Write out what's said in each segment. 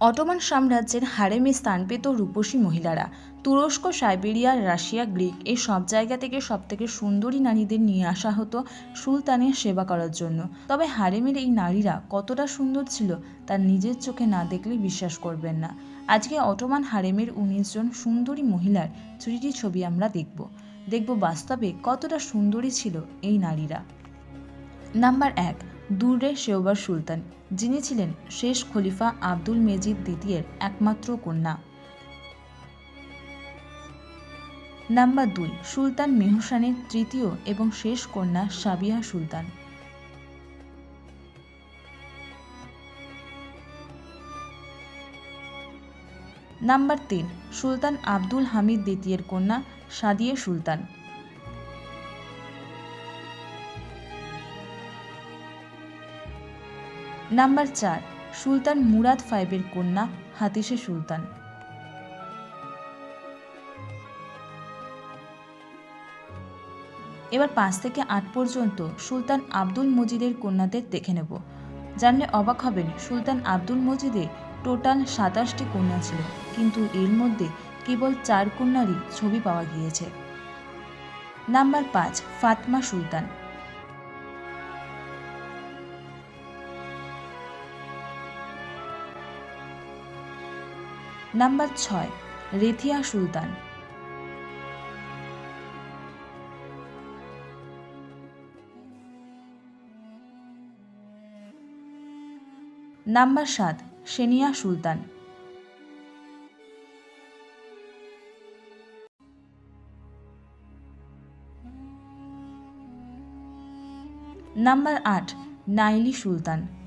Ottoman সাম্রাজ্যের হারেমে স্থান পেত রূপসী মহিলারা। তুরস্ক, সাইবেরিয়া, রাশিয়া, গ্রিক এই সব জায়গা থেকে সবথেকে সুন্দরী নারীদের নিয়ে আসা হতো সুলতানের সেবা করার জন্য। তবে হারেমের এই নারীরা কতটা সুন্দর ছিল তার নিজের চোখে না দেখলে বিশ্বাস করবেন না। আজকে অটোমান হারেমের উনিশ জন সুন্দরী মহিলার থ্রিটি ছবি আমরা দেখব। দেখব বাস্তবে কতটা সুন্দরী ছিল এই নারীরা। নাম্বার এক দুর্রে শেওবার সুলতান, যিনি ছিলেন শেষ খলিফা আব্দুল মেজিদ দ্বিতীয়ের একমাত্র কন্যা। নাম্বার দুই, সুলতান মেহসানের তৃতীয় এবং শেষ কন্যা সাবিয়া সুলতান। নাম্বার তিন, সুলতান আব্দুল হামিদ দ্বিতীয়ের কন্যা সাদিয়ে সুলতান। নাম্বার চার, সুলতান মুরাদ ফাইভের কন্যা হাতিশে সুলতান। এবার পাঁচ থেকে আট পর্যন্ত সুলতান আব্দুল মজিদের কন্যাদের দেখে নেব। জানলে অবাক হবেন, সুলতান আব্দুল মজিদের টোটাল সাতাশটি কন্যা ছিল, কিন্তু এর মধ্যে কেবল চার কন্যারই ছবি পাওয়া গিয়েছে। নাম্বার পাঁচ, ফাতমা সুলতান। নাম্বার ছয় রেথিয়া সুলতান। নাম্বার সাত সেনিয়া সুলতান। নাম্বার আট নাইলি সুলতান।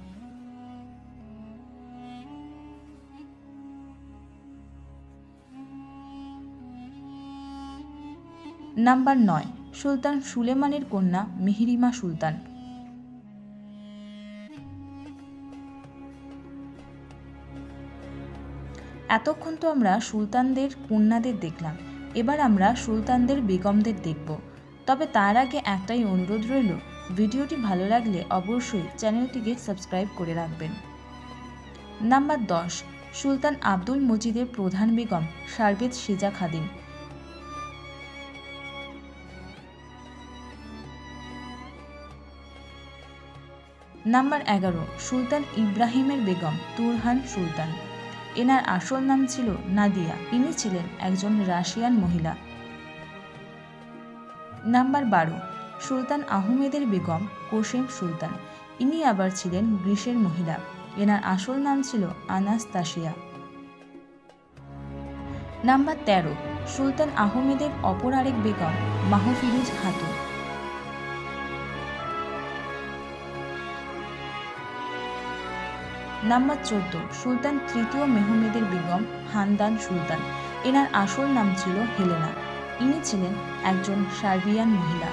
নাম্বার নয়, সুলতান সুলেমানের কন্যা মেহরিমা সুলতান। এতক্ষণ তো আমরা সুলতানদের কন্যাদের দেখলাম, এবার আমরা সুলতানদের বেগমদের দেখব। তবে তার আগে একটাই অনুরোধ রইল, ভিডিওটি ভালো লাগলে অবশ্যই চ্যানেলটিকে সাবস্ক্রাইব করে রাখবেন। নাম্বার দশ, সুলতান আব্দুল মজিদের প্রধান বেগম সারবেদ সেজা খাদিম। নাম্বার এগারো, সুলতান ইব্রাহিমের বেগম তুরহান সুলতান। এনার আসল নাম ছিল নাদিয়া। ইনি ছিলেন একজন রাশিয়ান মহিলা। নাম্বার বারো, সুলতান আহমেদের বেগম কোসেম সুলতান। ইনি আবার ছিলেন গ্রীসের মহিলা। এনার আসল নাম ছিল আনাস্তাসিয়া নাম্বার তেরো, সুলতান আহমেদের অপর আরেক বেগম মাহফিরুজ খাতুন। নাম্বার চোদ্দ, সুলতান তৃতীয় মেহমেদের বেগম হানদান সুলতান। এনার আসল নাম ছিল হেলেনা। ইনি ছিলেন একজন সার্বিয়ান মহিলা।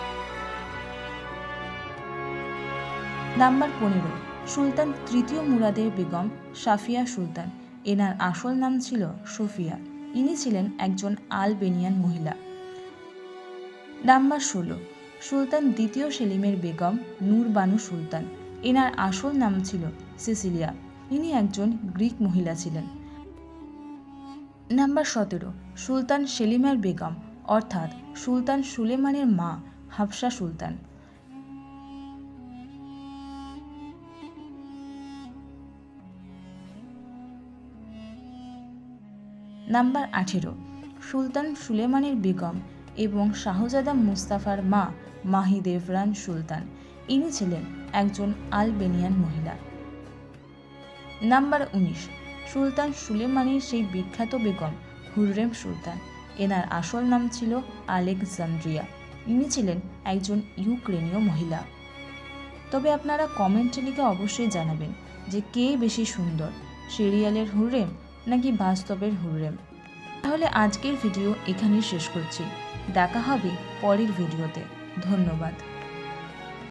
নাম্বার পনেরো, সুলতান তৃতীয় মুরাদের বেগম সাফিয়া সুলতান। এনার আসল নাম ছিল সোফিয়া। ইনি ছিলেন একজন আলবেনিয়ান মহিলা। নাম্বার ষোলো, সুলতান দ্বিতীয় সেলিমের বেগম নূর বানু সুলতান। এনার আসল নাম ছিল সিসিলিয়া। ইনি একজন গ্রিক মহিলা ছিলেন। নাম্বার সতেরো, সুলতান সেলিমার বেগম, অর্থাৎ সুলতান সুলেমানের মা হাফসা সুলতান। নাম্বার আঠেরো, সুলতান সুলেমানের বেগম এবং শাহজাদা মুস্তাফার মা মাহি দেভরান সুলতান। ইনি ছিলেন একজন আলবেনিয়ান মহিলা। নাম্বার উনিশ। সুলতান সুলেমানের সেই বিখ্যাত বেগম হুররেম সুলতান। এনার আসল নাম ছিল আলেকজান্দ্রিয়া। ইনি ছিলেন একজন ইউক্রেনীয় মহিলা। তবে আপনারা কমেন্টে লিখে অবশ্যই জানাবেন যে কে বেশি সুন্দর সিরিয়ালের হুররেম নাকি বাস্তবের হুররেম। তাহলে আজকের ভিডিও এখানেই শেষ করছি। দেখা হবে পরের ভিডিওতে ধন্যবাদ।